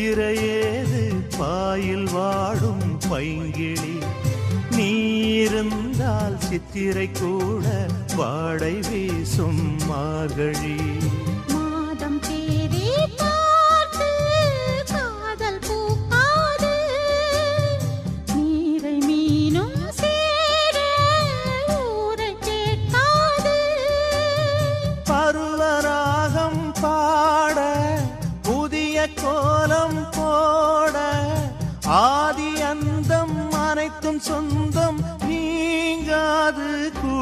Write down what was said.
இரையேது boil வாடும் பைங்கிழி. நீ இருந்தால் சித்திரை கூட வாடை வீசும் மார்கழி. புதிய கோலம் போட ஆதி அந்தம் அனைத்தும் சொந்தம் நீங்காது கூட